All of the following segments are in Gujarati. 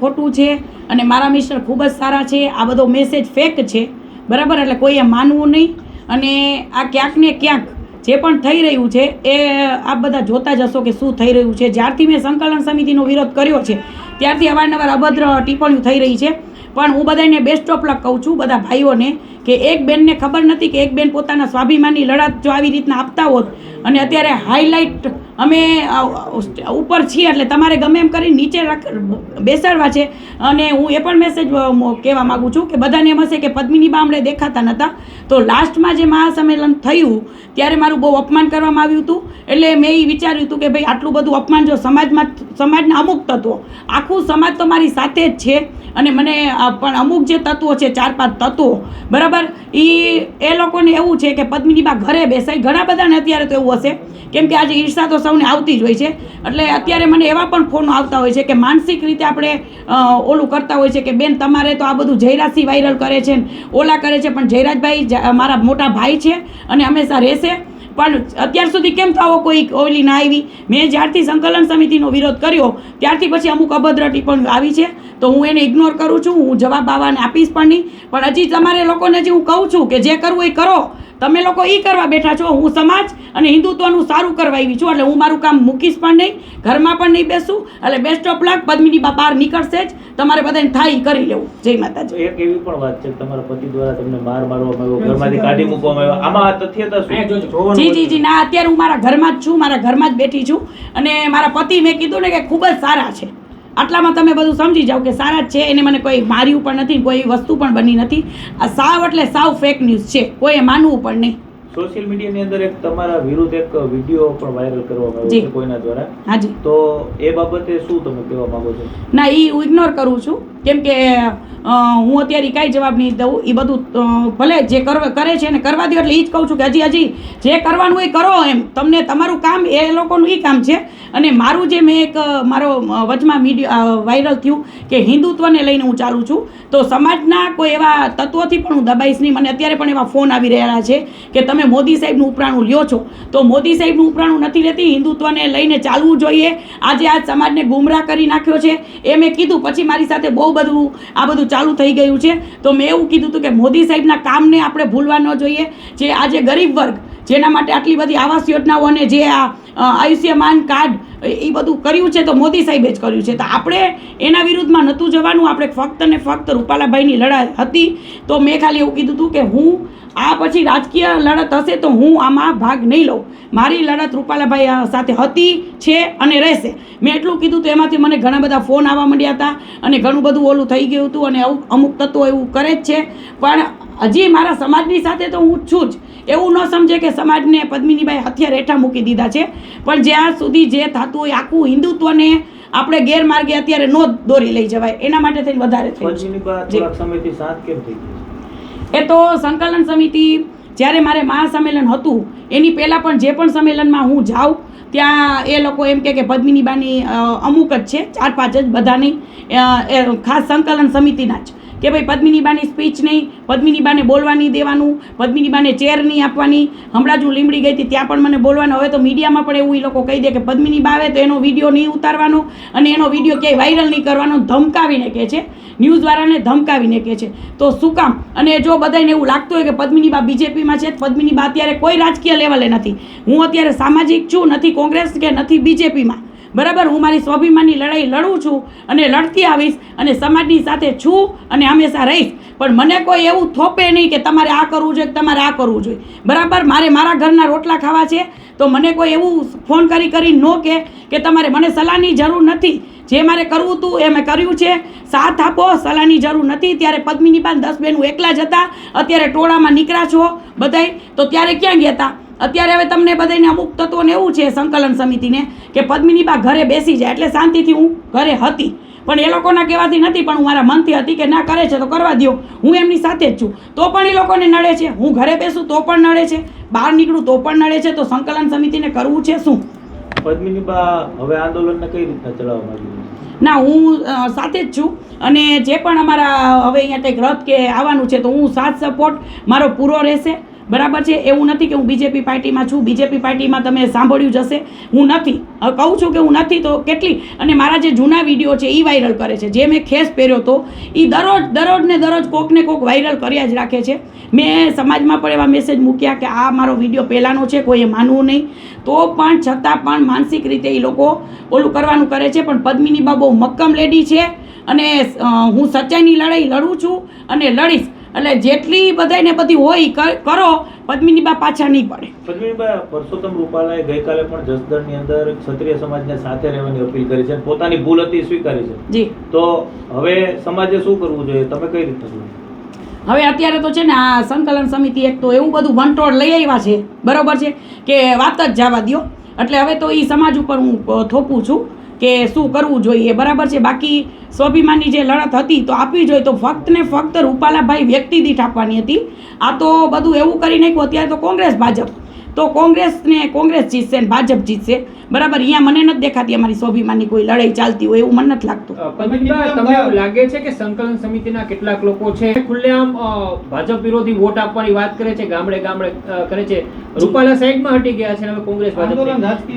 ખોટું છે અને મારા મિસ્ટર ખૂબ જ સારા છે. આ બધો મેસેજ ફેક છે. બરાબર? એટલે કોઈએ માનવું નહીં. અને આ ક્યાંક ને ક્યાંક જે પણ થઈ રહ્યું છે, એ આપ બધા જોતા જ હશો કે શું થઈ રહ્યું છે. જ્યારથી મેં સંકલન સમિતિનો વિરોધ કર્યો છે, ત્યારથી અવારનવાર અભદ્ર ટિપ્પણીઓ થઈ રહી છે. પણ હું બધાને બેસ્ટ ઓફ લક કહું છું, બધા ભાઈઓને કે એક બેનને ખબર નથી કે એક બેન પોતાના સ્વાભિમાનની લડત જો આવી રીતના આપતા હોત અને અત્યારે હાઇલાઇટ અમે ઉપર છીએ એટલે તમારે ગમે એમ કરી નીચે બેસાડવા છે. અને હું એ પણ મેસેજ કહેવા માગું છું કે બધાને એમ હશે કે પદ્મિની બામડે દેખાતા નહોતા તો લાસ્ટમાં જે મહાસંમેલન થયું, ત્યારે મારું બહુ અપમાન કરવામાં આવ્યું હતું. એટલે મેં એ વિચાર્યું હતું કે ભાઈ આટલું બધું અપમાન જો સમાજમાં, સમાજના અમુક તત્વો, આખું સમાજ તો મારી સાથે જ છે. અને મને પણ અમુક જે તત્વો છે, ચાર પાંચ તત્વો, બરાબર એ એ લોકોને એવું છે કે પદ્મિનીબા ઘરે બેસાય. ઘણા બધાને અત્યારે તો એવું હશે. કેમ કે આજે ઈર્ષા તો સૌને આવતી જ હોય છે. એટલે અત્યારે મને એવા પણ ફોનો આવતા હોય છે કે માનસિક રીતે આપણે ઓલું કરતા હોય છે કે બેન તમારે તો આ બધું જયરાજસિંહ વાયરલ કરે છે ઓલા કરે છે. પણ જયરાજભાઈ મારા મોટા ભાઈ છે અને હંમેશા રહેશે. પણ અત્યાર સુધી કેમ થાવો કોઈ ઓલી ના આવી? મેં જ્યારથી સંકલન સમિતિનો વિરોધ કર્યો, ત્યારથી પછી અમુક અભદ્ર પણ આવી છે. તો હું એને ઇગ્નોર કરું છું, હું જવાબ આવવાને આપીશ પણ નહીં. પણ હજી તમારે લોકોને જે હું કહું છું કે જે કરવું એ કરો. તમે લોકો એ કરવા બેઠા છો હું સમાજ અને હિન્દુત્વનું સારું કરવા આવી છું એટલે હું મારું કામ મૂકીશ પણ નહીં ઘરમાં પણ નહીં બેસું એટલે બેસ્ટ ઓફ લક પદ્મિની બા બહાર નીકળશે જ તમારે બધાને થાય કરી લેવું. જય માતાજી. એક એવી પણ વાત છે તમારા પતિ દ્વારા તમને માર મારવામાં આવ્યો ઘરમાંથી કાઢી મૂકવામાં આવ્યો આમાં આ તથ્યતા શું? જી જી જી ના અત્યારે હું મારા ઘરમાં જ છું મારા ઘરમાં જ બેઠી છું અને મારા પતિ મેં કીધું ને કે ખૂબ જ સારા છે. આટલામાં તમે બધું સમજી જાઓ કે સારા જ છે એને મને કોઈ માર્યું પણ નથી કોઈ વસ્તુ પણ બની નથી. આ સાવ એટલે સાવ ફેક ન્યૂઝ છે કોઈએ માનવું પણ નહીં. સોશિયલ મીડિયાની અંદર એક તમારા વિરુદ્ધ એક વીડિયો પણ વાયરલ કરવામાં આવ્યો છે કોઈના દ્વારા. હાજી તો એ બાબતે શું તમે કહેવા માંગો છો? ના એ હું ઇગ્નોર કરું છું. કેમ કે હું અત્યારે કાંઈ જવાબ નહીં દઉં. એ બધું ભલે જે કરે છે ને કરવા દો એટલે એ જ કહું છું કે હજી હજી જે કરવાનું એ કરો એમ. તમને તમારું કામ, એ લોકોનું એ કામ છે. અને મારું જે મેં એક મારો વચમાં મીડિયા વાયરલ થયું કે હિન્દુત્વને લઈને હું ચાલું છું. તો સમાજના કોઈ એવા તત્વોથી પણ હું દબાઈશ નહીં. મને અત્યારે પણ એવા ફોન આવી રહ્યા છે કે તમે મોદી સાહેબનું ઉપરાણું લ્યો છો. તો મોદી સાહેબનું ઉપરાણું નથી લેતી, હિન્દુત્વને લઈને ચાલવું જોઈએ. આજે આ સમાજને ગુમરાહ કરી નાખ્યો છે. એ મેં કીધું. પછી મારી સાથે બહુ બધું આ બધું ચાલુ થઈ ગયું છે. તો મેં એવું કીધું હતું કે મોદી સાહેબના કામને આપણે ભૂલવા ન જોઈએ. જે આજે ગરીબ વર્ગ જેના માટે આટલી બધી આવાસ યોજનાઓ અને જે આ આયુષ્યમાન કાર્ડ એ બધું કર્યું છે તો મોદી સાહેબે જ કર્યું છે. તો આપણે એના વિરુદ્ધમાં નહોતું જવાનું. આપણે ફક્ત ને ફક્ત રૂપાલાભાઈની લડાઈ હતી. તો મેં ખાલી એવું કીધું હતું કે હું, આ પછી રાજકીય લડત હશે તો હું આમાં ભાગ નહીં લઉં. મારી લડત રૂપાલાભાઈ સાથે હતી, છે અને રહેશે. મેં એટલું કીધું તો એમાંથી મને ઘણા બધા ફોન આવવા માંડ્યા હતા અને ઘણું બધું ઓલું થઈ ગયું હતું અને અમુક તત્વો એવું કરે જ છે. પણ હજી મારા સમાજની સાથે તો હું છું જ. એવું ન સમજે કે સમાજને પદ્મિનીબાઈ હથિયાર હેઠા મૂકી દીધા છે. પણ જ્યાં સુધી જે થતું હોય આખું હિન્દુત્વને આપણે ગેરમાર્ગે અત્યારે નો દોરી લઈ જવાય એના માટે થઈને વધારે પદ્મિની થઈ એ તો સંકલન સમિતિ જ્યારે મારે મહાસંમેલન હતું એની પહેલાં પણ જે પણ સંમેલનમાં હું જાઉં ત્યાં એ લોકો એમ કે પદ્મિનીબાની અ, અમુક જ છે ચાર પાંચ જ બધા નહીં એ ખાસ સંકલન સમિતિના જ. કે ભાઈ પદ્મિનીબાની સ્પીચ નહીં, પદ્મિનીબાને બોલવા નહીં દેવાનું, પદ્મિનીબાને ચેર નહીં આપવાની. હમણાં જ હું લીમડી ગઈ હતી, ત્યાં પણ મને બોલવાનું. હવે તો મીડિયામાં પણ એવું એ લોકો કહી દે કે પદ્મિનીબા આવે તો એનો વીડિયો નહીં ઉતારવાનો અને એનો વીડિયો ક્યાંય વાયરલ નહીં કરવાનો, ધમકાવીને કહે છે. ન્યૂઝવાળાને ધમકાવીને કહે છે. તો શું કામ? અને જો બધાને એવું લાગતું હોય કે પદ્મિનીબા બીજેપીમાં છે, પદ્મિનીબા અત્યારે કોઈ રાજકીય લેવલે નથી. હું અત્યારે સામાજિક છું, નથી કોંગ્રેસ કે નથી બીજેપીમાં. બરાબર? હું મારી સ્વાભિમાનની લડાઈ લડું છું અને લડતી આવીશ અને સમાજની સાથે છું અને હંમેશા રહીશ. પણ મને કોઈ એવું થોપે નહીં કે તમારે આ કરવું જોઈએ તમારે આ કરવું જોઈએ. બરાબર? મારે મારા ઘરના રોટલા ખાવા છે, તો મને કોઈ એવું ફોન કરી કરી ન કે કે તમારે મને સલાહની જરૂર નથી. જે મારે કરવું હતું એ મેં કર્યું છે. સાથ આપો, સલાહની જરૂર નથી. ત્યારે પદ્મિની પાન દસ બહેનું એકલા જ હતા. અત્યારે ટોળામાં નીકળ્યા છો બધાય. તો ત્યારે ક્યાં ગયા હતા અત્યારે હવે તમને બધાને અમુક તત્વોને એવું છે સંકલન સમિતિને કે પદ્મિની બા ઘરે બેસી જાય એટલે શાંતિથી હું ઘરે હતી. પણ એ લોકોના કહેવાથી નથી પણ હું મારા મનથી હતી કે ના કરે છે તો કરવા દો હું એમની સાથે જ છું. તો પણ એ લોકોને નડે છે. હું ઘરે બેસું તો પણ નડે છે. બહાર નીકળું તો પણ નડે છે. તો સંકલન સમિતિને કરવું છે શું? પદ્મિનીબા હવે આંદોલનને કઈ રીતના ચલાવવા ના હું સાથે જ છું. અને જે પણ અમારા હવે અહીંયા કંઈક રથ કે આવવાનું છે તો હું સાથ સપોર્ટ મારો પૂરો રહેશે. બરાબર છે? એવું નથી કે હું બીજેપી પાર્ટીમાં છું, બીજેપી પાર્ટીમાં તમે સાંભળ્યું જ હશે. હું નથી. કહું છું કે હું નથી તો કેટલી? અને મારા જે જૂના વીડિયો છે એ વાયરલ કરે છે. જે મેં ખેસ પહેર્યો હતો એ દરરોજ દરરોજ ને દરરોજ કોકને કોક વાયરલ કર્યા જ રાખે છે. મેં સમાજમાં પણ એવા મેસેજ મૂક્યા કે આ મારો વીડિયો પહેલાંનો છે, કોઈએ માનવું નહીં. તો પણ છતાં પણ માનસિક રીતે એ લોકો ઓલું કરવાનું કરે છે. પણ પદ્મિની બા બહુ મક્કમ લેડી છે. અને હું સચ્ચાઈની લડાઈ લડું છું અને લડીશ. એટલે જેટલી બધાને બધી હોય કરો પદ્મિનીબા પાછા નહીં પડે. પદ્મિનીબા પરસોત્તમ રૂપાલાએ ગઈકાલે પણ જસદણની અંદર ક્ષત્રિય સમાજને સાથે રહેવાની અપીલ કરી છે પોતાની ભૂલ હતી સ્વીકારી છે. જી. તો હવે સમાજે શું કરવું જોઈએ? તમે કઈ રીતે? હવે અત્યારે તો છે ને આ સંકલન સમિતિ એક તો એવું બધું વંટોળ લઈ આવ્યા છે બરોબર છે કે વાત જ જવા દ્યો. એટલે હવે તો એ સમાજ ઉપર હું થોપું છું. કે શું કરવું જોઈએ? બરાબર છે? બાકી સ્વાભિમાનની જે લડત હતી તો આપવી જોઈએ. તો ફક્ત ને ફક્ત રૂપાલાભાઈ વ્યક્તિ દીઠ આપવાની હતી. આ તો બધું એવું કરી નાખ્યું અત્યારે તો કોંગ્રેસ, ભાજપ. તો કોંગ્રેસ ને કોંગ્રેસ જીતશે ને ભાજપ જીતશે. બરાબર અહીંયા મને નથી દેખાતી અમારી સ્વાભિમાનની કોઈ લડાઈ ચાલતી હોય એવું મને નથી લાગતું. તમને લાગે છે કે સંકલન સમિતિના કેટલાક લોકો છે ખુલ્લેઆમ ભાજપ વિરોધી વોટ આપવાની વાત કરે છે ગામડે ગામડે કરે છે. રૂપાલા સાઈડમાં હટી ગયા છે હવે કોંગ્રેસ ભાજપ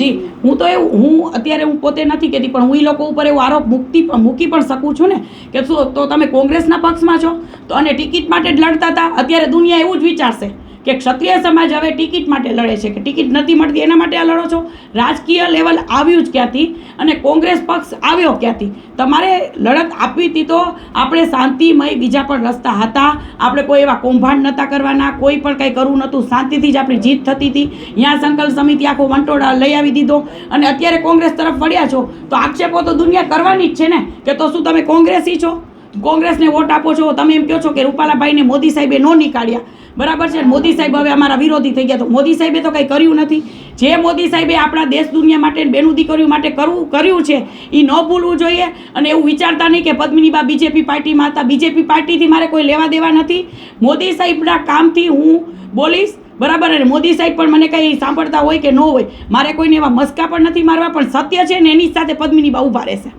જી હું તો એવું હું અત્યારે હું પોતે નથી કહેતી પણ હું એ લોકો ઉપર એવો આરોપ મૂકતી મૂકી પણ શકું છું ને કે શું તો તમે કોંગ્રેસના પક્ષમાં છો તો અને ટિકિટ માટે જ લડતા હતા અત્યારે દુનિયા એવું જ વિચારશે. કે ક્ષત્રિય સમાજ હવે ટિકિટ માટે લડે છે, કે ટિકિટ નથી મળતી, એના માટે આ લડો છો? રાજકીય લેવલ આવ્યું જ ક્યાંથી? અને કોંગ્રેસ પક્ષ આવ્યો ક્યાંથી? તમારે લડત આપવી હતી તો આપણે શાંતિમય બીજા પણ રસ્તા હતા. આપણે કોઈ એવા કૌભાંડ નહોતા કરવાના, કોઈ પણ કંઈ કરવું નહોતું. શાંતિથી જ આપણી જીત થતી હતી. ત્યાં સંકલ્પ સમિતિ આખો વંટોળા લઈ આવી દીધો. અને અત્યારે કોંગ્રેસ તરફ વળ્યા છો. તો આક્ષેપો તો દુનિયા કરવાની જ છે ને? કે તો શું તમે કોંગ્રેસી છો? કોંગ્રેસને વોટ આપો છો? તમે એમ કહો છો કે રૂપાલાભાઈને મોદી સાહેબે નો નીકાળ્યા. બરાબર છે? મોદી સાહેબ હવે અમારા વિરોધી થઈ ગયા. તો મોદી સાહેબે તો કંઈ કર્યું નથી. જે મોદી સાહેબે આપણા દેશ દુનિયા માટે બેનું દીકરીઓ માટે કરવું, કર્યું છે એ ન ભૂલવું જોઈએ. અને એવું વિચારતા નહીં કે પદ્મિનીબા બીજેપી પાર્ટીમાં હતા. બીજેપી પાર્ટીથી મારે કોઈ લેવા દેવા નથી. મોદી સાહેબના કામથી હું બોલીશ. બરાબર? અને મોદી સાહેબ પણ મને કંઈ સાંભળતા હોય કે ન હોય, મારે કોઈને એવા મસ્કા પણ નથી મારવા. પણ સત્ય છે ને એની સાથે પદ્મિનીબા ઊભા રહેશે.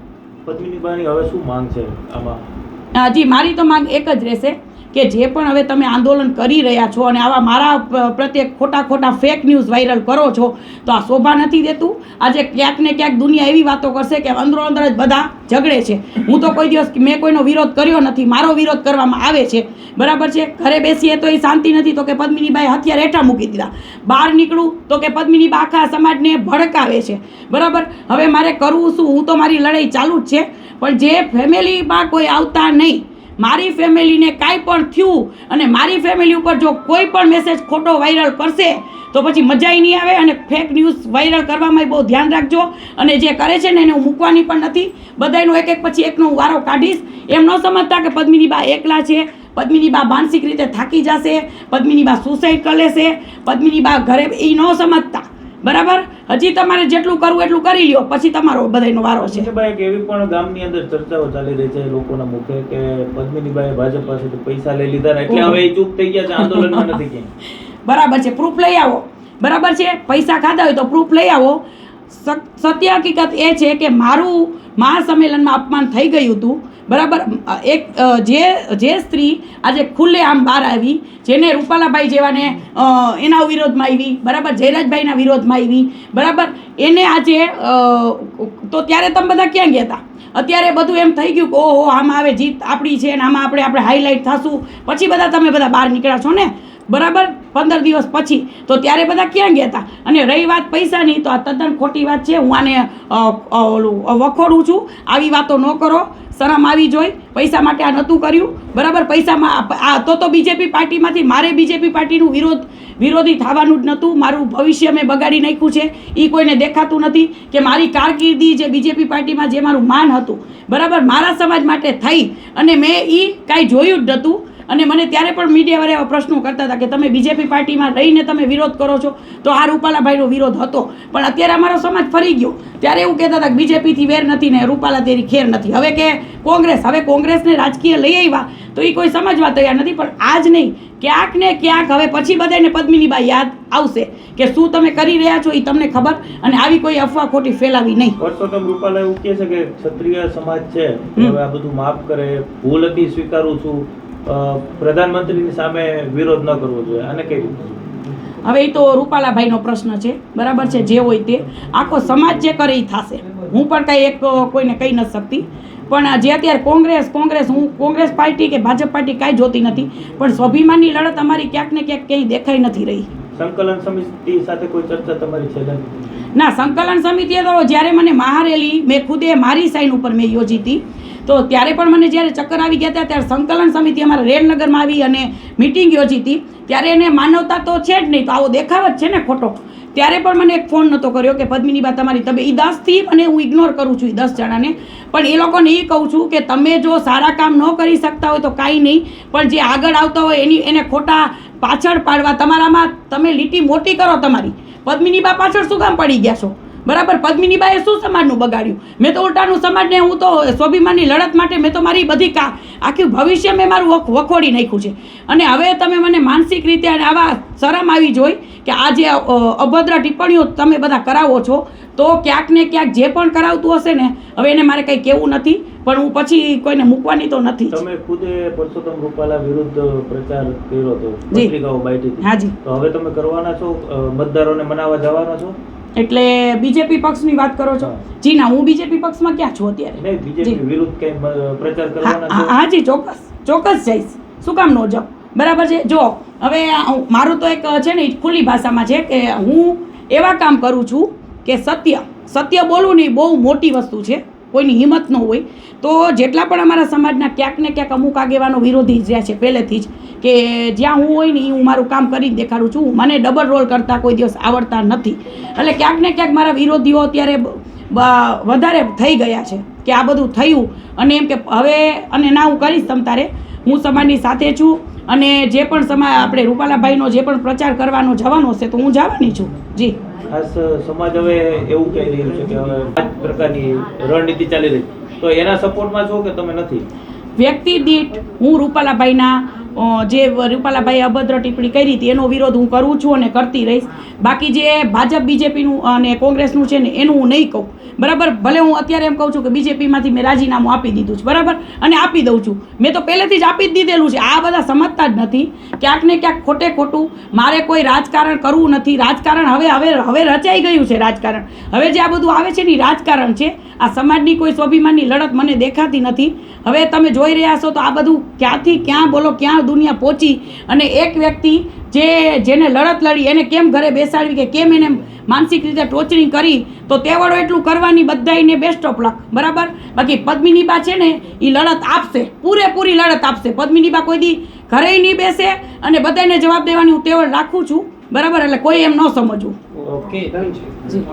પદ્મિનીબાની હવે શું માંગ છે આમાં? જી મારી તો માંગ એક જ રહેશે. કે જે પણ હવે તમે આંદોલન કરી રહ્યા છો અને આવા મારા પ્રત્યે ખોટા ખોટા ફેક ન્યૂઝ વાયરલ કરો છો, તો આ શોભા નથી દેતું? આજે ક્યાંક ને ક્યાંક દુનિયા એવી વાતો કરશે કે અંદરો અંદર જ બધા ઝઘડે છે. હું તો કોઈ દિવસ મેં કોઈનો વિરોધ કર્યો નથી, મારો વિરોધ કરવામાં આવે છે. બરાબર છે? ઘરે બેસીએ તો એ શાંતિ નથી, તો કે પદ્મિનીબાઈ હથિયાર હેઠા મૂકી દીધા. બહાર નીકળું તો કે પદ્મિનીબા આખા સમાજને ભડકાવે છે. બરાબર? હવે મારે કરવું શું? હું તો મારી લડાઈ ચાલુ જ છે. પણ જે ફેમિલીમાં કોઈ આવતા નહીં મારી ફેમિલીને કાંઈ પણ થયું અને મારી ફેમિલી ઉપર જો કોઈ પણ મેસેજ ખોટો વાયરલ કરશે, તો પછી મજાય નહીં આવે અને ફેક ન્યૂઝ વાયરલ કરવામાં બહુ ધ્યાન રાખજો. અને જે કરે છે ને એને હું મૂકવાની પણ નથી. બધાયનો એક એક પછી એકનો હું વારો કાઢીશ. એમ ન સમજતા કે પદ્મિની બા એકલા છે, પદ્મિની બા માનસિક રીતે થાકી જશે, પદ્મિની બા સુસાઇડ કરી લેશે પદ્મિની બા ઘરે એ ન સમજતા. બરાબર? હજી તમારે જેટલું કરવું એટલું કરી લ્યો પછી તમારો બધાયનો વારો છે. ભાઈ એક એવી પણ ગામની અંદર ચર્ચાઓ ચાલી રહી છે લોકોના મુખે કે પદ્મિનીબાઈએ ભાજપ પાસેથી પૈસા લઈ લીધા એટલે હવે એ ચૂપ થઈ ગયા છે આંદોલનમાં નથી ક્યાંય. બરાબર છે પ્રૂફ લઈ આવો. બરાબર છે પૈસા ખાધા હોય તો પ્રૂફ લઈ આવો. સત- સત્ય હકીકત એ છે કે મારું મહાસંમેલનમાં અપમાન થઈ ગયું હતું. બરાબર? એક જે જે સ્ત્રી આજે ખુલ્લે આમ બહાર આવી, જેને રૂપાલાભાઈ જેવાને એના વિરોધમાં આવી, બરાબર? જયરાજભાઈના વિરોધમાં આવી, બરાબર? એને આજે તો ત્યારે તમે બધા ક્યાં ગયા હતા? અત્યારે બધું એમ થઈ ગયું કે, ઓહો, આમાં આવે જીત આપણી છે ને આમાં આપણે આપણે હાઇલાઇટ થશું. પછી બધા તમે બધા બહાર નીકળ્યા છો ને? બરાબર? પંદર દિવસ પછી. તો ત્યારે બધા ક્યાં ગયા હતા અને રહી વાત પૈસાની, તો આ તદ્દન ખોટી વાત છે. હું આને ઓલું વખોડું છું. આવી વાતો ન કરો. શરમ આવી જોઈ. પૈસા માટે આ નહોતું કર્યું. બરાબર? પૈસામાં આ તો તો બીજેપી પાર્ટીમાંથી મારે બીજેપી પાર્ટીનું વિરોધ, વિરોધી થવાનું જ નહોતું. મારું ભવિષ્ય મેં બગાડી નાખ્યું છે. એ કોઈને દેખાતું નથી કે મારી કારકિર્દી જે બીજેપી પાર્ટીમાં જે મારું માન હતું. બરાબર? મારા સમાજ માટે થઈ. અને મેં એ કાંઈ જોયું જ નહોતું. અને મને ત્યારે પણ મીડિયાવાળા એવા પ્રશ્નો કરતા હતા કે તમે બીજેપી પાર્ટીમાં રહીને તમે વિરોધ કરો છો તો આ રૂપાલાભાઈનો વિરોધ હતો. પણ અત્યારે અમારો સમાજ ફરી ગયો. ત્યારે એવું કહેતા હતા કે બીજેપીથી વેર નથી ને રૂપાલા તેરી ખેર નથી. હવે કે કોંગ્રેસ હવે કોંગ્રેસને રાજકીય લઈ આવ્યા તો એ કોઈ સમજવા તૈયાર નથી. પણ આજ નહીં. ક્યાંક ને ક્યાંક હવે પછી બધાને પદ્મિનીબા યાદ આવશે કે શું તમે કરી રહ્યા છો એ તમને ખબર અને આવી કોઈ અફવા ખોટી ફેલાવી નહીં. પરસોત્તમ રૂપાલા એવું કહે છે કે ક્ષત્રિય સમાજ છે હવે આ બધું માફ કરે ભૂલ હતી સ્વીકારું છું. પ્રધાનમંત્રીની સામે વિરોધ ન કરવો જોઈએ. અને કઈ રીતે? હવે એ તો રૂપાલાભાઈનો પ્રશ્ન છે. બરાબર છે? જે હોય તે. આખો સમાજ જે કરે એ થશે. હું પણ કાંઈ એક કોઈને કહી નથી શકતી. પણ જે અત્યારે કોંગ્રેસ કોંગ્રેસ, હું કોંગ્રેસ પાર્ટી કે ભાજપ પાર્ટી કાંઈ જોતી નથી. પણ સ્વાભિમાનની લડત અમારી ક્યાંક ને ક્યાંક ક્યાંય દેખાઈ નથી રહી. સંકલન સમિતિ સાથે કોઈ ચર્ચા તમારી છે ના, સંકલન સમિતિએ તો જ્યારે મને મહારેલી, મેં ખુદે મારી સાઈન ઉપર મેં યોજી હતી. તો ત્યારે પણ મને જ્યારે ચક્કર આવી ગયા હતા, ત્યારે સંકલન સમિતિ અમારા રેડનગરમાં આવી અને મિટિંગ યોજી હતી. ત્યારે એને માનવતા તો છે જ નહીં, તો આવો દેખાવ જ છે ને ખોટો. ત્યારે પણ મને એક ફોન નહોતો કર્યો કે પદ્મિની બા તમારી તમે એ દસથી અને હું ઇગ્નોર કરું છું એ દસ જણાને. પણ એ લોકોને એ કહું છું કે તમે જો સારા કામ ન કરી શકતા હોય તો કાંઈ નહીં, પણ જે આગળ આવતા હોય એની, એને ખોટા પાછળ પાડવા તમારામાં તમે લીટી મોટી કરો તમારી. પદ્મિની બા પાછળ શું કામ પડી ગયા છો? બરાબર? પદ્મિની બાએ શું સમાજનું બગાડ્યું? મેં તો ઉલટાનું સમાજને હું તો સ્વાભિમાનની લડત માટે મેં તો મારી બધી કા આખી ભવિષ્ય મેં મારું વખોડી નાખ્યું છે. અને હવે તમે મને માનસિક રીતે અને આવા શરમ આવી જોઈ કે આ જે અભદ્ર ટિપ્પણીઓ તમે બધા કરાવો છો તો ક્યાંક ને ક્યાંક જે પણ કરાવતું હશે ને હવે એને મારે કંઈ કહેવું નથી પણ હું પછી કોઈને મૂકવાની તો નથી તમે ખુદે પરસોત્તમ રૂપાલા વિરુદ્ધ પ્રચાર કર્યો હતો પત્રિકાઓ બાઈટી હાજી તો હવે તમે કરવાના છો મતદારોને મનાવવા જવાના છો? એટલે બીજેપી પક્ષની વાત કરો છો? જી ના હું બીજેપી પક્ષમાં ક્યાં છું અત્યારે? હા બીજેપી જી. વિરુદ્ધ પ્રચાર હા- ચોક્કસ ચોક્કસ જઈશ. શું કામ નો જાઉં? બરાબર છે? જો હવે મારું તો એક છે ને ખુલ્લી ભાષામાં છે કે હું એવા કામ કરું છું કે સત્ય સત્ય બોલવું એ બહુ મોટી વસ્તુ છે. કોઈની હિંમત ન હોય, તો જેટલા પણ અમારા સમાજના ક્યાંક ને ક્યાંક અમુક આગેવાનો વિરોધી જ્યાં છે પહેલેથી જ, કે જ્યાં હું હોય ને એ હું મારું કામ કરીને દેખાડું છું. મને ડબલ રોલ કરતાં કોઈ દિવસ આવડતા નથી. એટલે ક્યાંક ને ક્યાંક મારા વિરોધીઓ અત્યારે વધારે થઈ ગયા છે કે આ બધું થયું. અને એમ કે હવે, અને ના હું કરીશ તમ તારે. હું સમાજની સાથે છું અને જે પણ સમા, આપણે રૂપાલાભાઈનો જે પણ પ્રચાર કરવાનો જવાનો હશે તો હું જવાની છું. જી. ખાસ સમાજ હવે એવું કહી રહ્યું છે કે હવે આ પ્રકારની રણનીતિ ચાલી રહી. તો એના સપોર્ટમાં છો કે તમે નથી? વ્યક્તિ દીઠ હું રૂપાલાભાઈના જે રૂપાલાભાઈ અભદ્ર ટિપ્પણી કરી હતી, એનો વિરોધ હું કરું છું અને કરતી રહીશ. બાકી જે ભાજપ, બીજેપીનું અને કોંગ્રેસનું છે ને, એનું હું નહીં કહું. બરાબર? ભલે હું અત્યારે એમ કહું છું કે બીજેપીમાંથી મેં રાજીનામું આપી દીધું છે, બરાબર? અને આપી દઉં છું. મેં તો પહેલેથી જ આપી જ દીધેલું છે. આ બધા સમજતા જ નથી. ક્યાંક ને ક્યાંક ખોટે ખોટું મારે કોઈ રાજકારણ કરવું નથી. રાજકારણ હવે હવે હવે રચાઈ ગયું છે રાજકારણ. હવે જે આ બધું આવે છે ને રાજકારણ છે. આ સમાજની કોઈ સ્વાભિમાનની લડત મને દેખાતી નથી. હવે તમે જોઈ રહ્યા છો તો આ બધું ક્યાંથી, ક્યાં બોલો, ક્યાં દુનિયા પહોંચી અને એક વ્યક્તિ જે જેને લડત લડી એને કેમ ઘરે બેસાડવી કે કેમ એને માનસિક રીતે ટોચરિંગ કરી તો તેવડો એટલું કરવાની બધાયને બેસ્ટ ઓફ લક બરાબર? બાકી પદ્મિની બા છે ને એ લડત આપશે પૂરેપૂરી લડત આપશે. પદ્મિની બા કોઈ દી ઘરે નહીં બેસે અને બધાને જવાબ દેવાની હું તેવડ રાખું છું બરાબર? એટલે કોઈ એમ ન સમજવું. ઓકે. ઓકે જી.